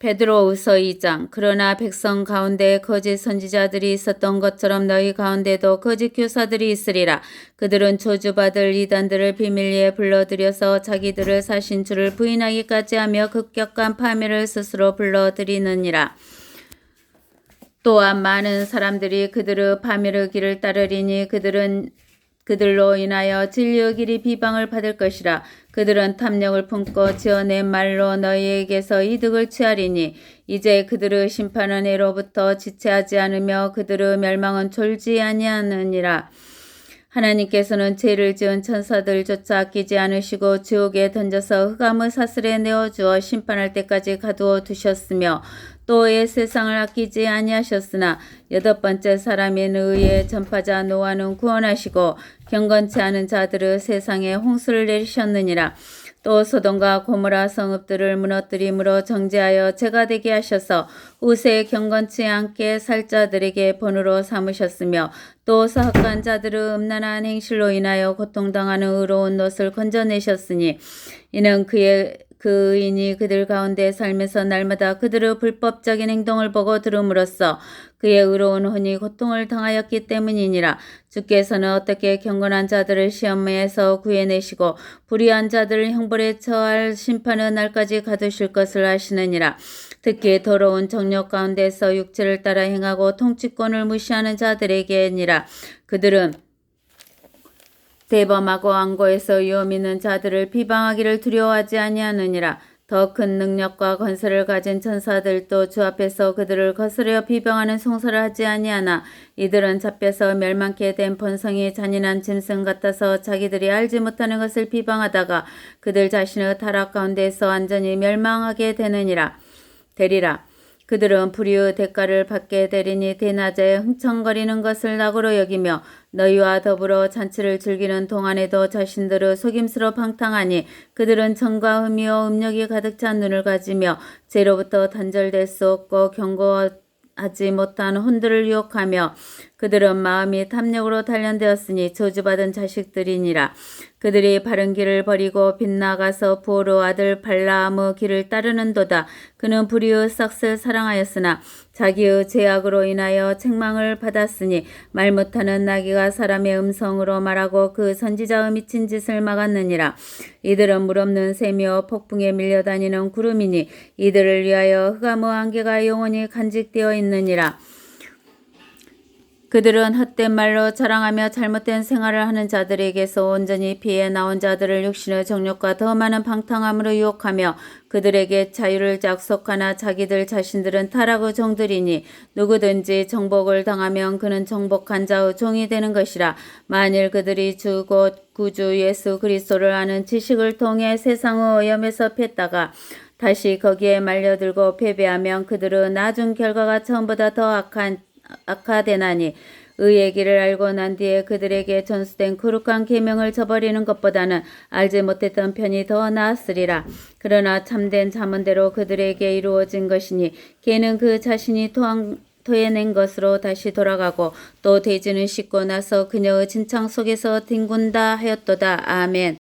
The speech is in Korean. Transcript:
베드로우서 2장 그러나 백성 가운데 거짓 선지자들이 있었던 것처럼 너희 가운데도 거짓 교사들이 있으리라. 그들은 저주받을 이단들을 비밀리에 불러들여서 자기들을 사신 주를 부인하기까지 하며 급격한 파멸을 스스로 불러들이느니라. 또한 많은 사람들이 그들의 파멸의 길을 따르리니 그들은 그들로 인하여 진리의 길이 비방을 받을 것이라 그들은 탐욕을 품고 지어낸 말로 너희에게서 이득을 취하리니 이제 그들의 심판은 애로부터 지체하지 않으며 그들의 멸망은 졸지 아니하느니라 하나님께서는 죄를 지은 천사들조차 아끼지 않으시고 지옥에 던져서 흑암의 사슬에 내어주어 심판할 때까지 가두어 두셨으며 또이 세상을 아끼지 아니하셨으나 여덟 번째 사람인 의의 전파자 노아는 구원하시고 경건치 않은 자들의 세상에 홍수를 내리셨느니라 또 소돔과 고모라 성읍들을 무너뜨림으로 정죄하여 죄가 되게 하셔서 후세에 경건치 않게 살 자들에게 본으로 삼으셨으며 또 사악한 자들의 음란한 행실로 인하여 고통당하는 의로운 것을 건져내셨으니 이는 그의 그 의인이 그들 가운데 살면서 날마다 그들의 불법적인 행동을 보고 들음으로써 그의 의로운 혼이 고통을 당하였기 때문이니라. 주께서는 어떻게 경건한 자들을 시험에서 구해내시고 불의한 자들을 형벌에 처할 심판의 날까지 가두실 것을 아시느니라. 특히 더러운 정욕 가운데서 육체를 따라 행하고 통치권을 무시하는 자들에게니라. 그들은 대범하고 안고에서 위험 있는 자들을 비방하기를 두려워하지 아니하느니라. 더 큰 능력과 건설을 가진 천사들도 주 앞에서 그들을 거스려 비방하는 송사를 하지 아니하나 이들은 잡혀서 멸망케 된 본성이 잔인한 짐승 같아서 자기들이 알지 못하는 것을 비방하다가 그들 자신의 타락 가운데서 완전히 멸망하게 되느니라 되리라. 그들은 불의의 대가를 받게 되리니 대낮에 흥청거리는 것을 낙으로 여기며 너희와 더불어 잔치를 즐기는 동안에도 자신들의 속임수로 방탕하니 그들은 정과 흠이요 음력이 가득 찬 눈을 가지며 죄로부터 단절될 수 없고 경고하지 못한 혼들을 유혹하며 그들은 마음이 탐욕으로 단련되었으니 저주받은 자식들이니라. 그들이 바른 길을 버리고 빗나가서 보로 아들 발라암의 길을 따르는도다. 그는 불의의 싹을 사랑하였으나 자기의 죄악으로 인하여 책망을 받았으니 말 못하는 나귀가 사람의 음성으로 말하고 그 선지자의 미친 짓을 막았느니라. 이들은 물없는 샘이요 폭풍에 밀려다니는 구름이니 이들을 위하여 흑암의 안개가 영원히 간직되어 있느니라. 그들은 헛된 말로 자랑하며 잘못된 생활을 하는 자들에게서 온전히 피해 나온 자들을 육신의 정욕과 더 많은 방탕함으로 유혹하며 그들에게 자유를 약속하나 자기들 자신들은 타락의 종들이니 누구든지 정복을 당하면 그는 정복한 자의 종이 되는 것이라. 만일 그들이 주곧 구주 예수 그리스도를 아는 지식을 통해 세상의 오염에서 폈다가 다시 거기에 말려들고 패배하면 그들의 나중 결과가 처음보다 더 악한 악화되나니 의의 길을 알고 난 뒤에 그들에게 전수된 거룩한 계명을 저버리는 것보다는 알지 못했던 편이 더 나았으리라. 그러나 참된 자문대로 그들에게 이루어진 것이니 걔는 그 자신이 토한 토해낸 것으로 다시 돌아가고 또 돼지는 씻고 나서 그녀의 진창 속에서 뒹군다 하였도다. 아멘.